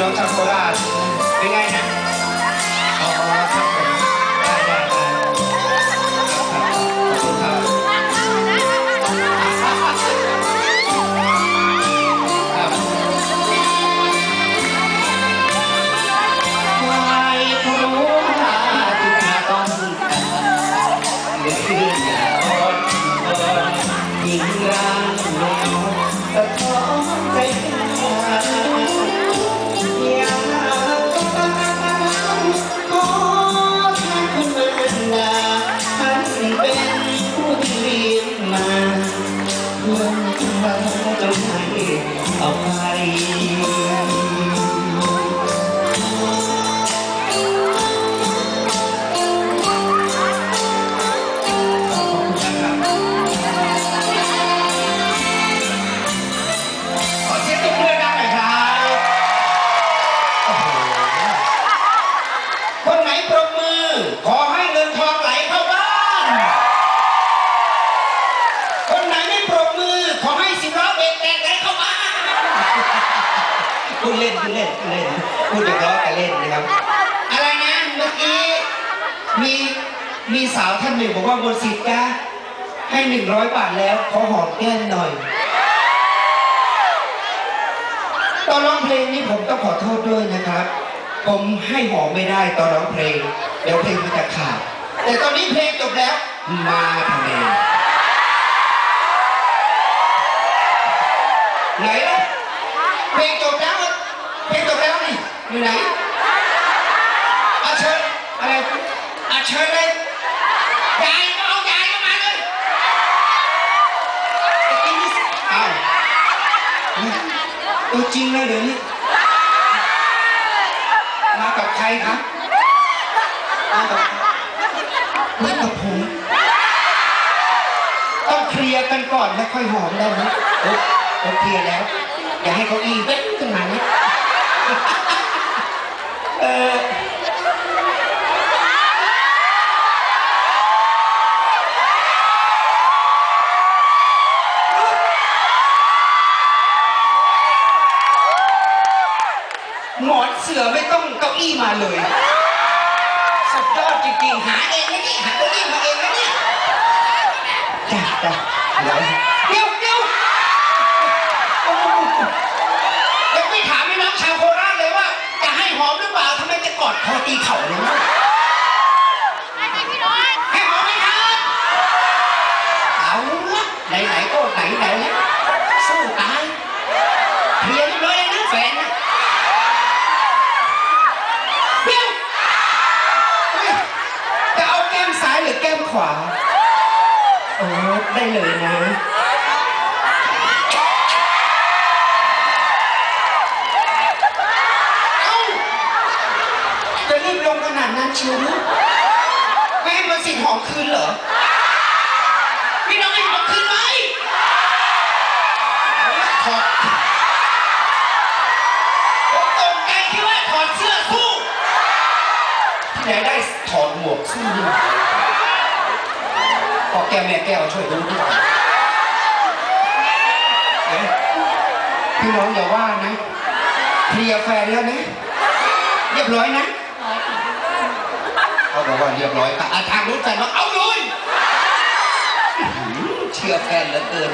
น้องชาวโคราชเป็นไงนะอ๋อครับผมได้ได้ไาชที่ขาต้องเป็กขึ้นอย่อ่อนอ่อนหญิงร่างแมวสะท้อนใจกัน พูดเล่นพูดเล่นพูดเล่นพูดหยอกล้อกันเล่นนะครับ อะไรนะเมื่อกี้มีมีสาวท่านหนึ่งบอกว่าบนสิทธิ์จ้าให้หนึ่งร้อยบาทแล้วขอหอมแก้มหน่อยตอนร้องเพลงนี้ผมต้องขอโทษด้วยนะครับ ผมให้หอมไม่ได้ตอนร้องเพลง เดี๋ยวเพลงมันจะขาด แต่ตอนนี้เพลงจบแล้ว มาทำเองไหนล่ะเพลงจบแล้ว เพลงจบแล้วนี่อยู่ไหนอาเชิญอะไรอา เชิญเลยยายก็เอายายก็มาเลยไปกินนี่สิอ้าวเออจริงนะเดี๋ยวนี้มากับใครครับมากับมากับผมต้องเคลียร์กันก่อนแล้วค่อยหอมได้ไหมโอ้โอเคลียร์แล้วอย่าให้เขาอีเว้นขึ้นมานะเออ เสือไม่ต้องเก้าอี้มาเลย สุดยอดจริงๆ หาเองนะนี่หาเก้าอี้มาเองนะเนี่ยจ้าจ้าเดี๋ยวเดี๋ยวเดี๋ยวยังไม่ถามพี่น้องชาวโคราชเลยว่า จะให้หอมหรือเปล่าทำไมจะกอดคอตีเข่าเลยนะให้หอมไหมครับเอาละไหนๆก็ไหนๆแล้วสู้ตายเคลียร์เรียบร้อยแล้วนะแฟนนะเดี๋ยวเฮ้ยจะเอาแก้มซ้ายหรือแก้ม ขวาโอ้ได้เลยนะเอ้าจะรีบลงขนาดนั้นชียวไม่ให้มันสิทธิ์หอมคืนเหรอพี่น้องให้หอมคืนไหมถอดผมตกใจที่ว่าถอดเสื้อสู้ที่ไหนได้ถอดหมวกสู้นี่พอ แก้วแม่แก้วช่วยดูด้วยพี่น้องอย่าว่านะเคลียร์แฟนแล้วนะเรียบร้อยนะเขาบอกว่าเรียบร้อยแต่อาทางรู้ใจว่าเอาเลยเชื่อแฟนเหลือเกิน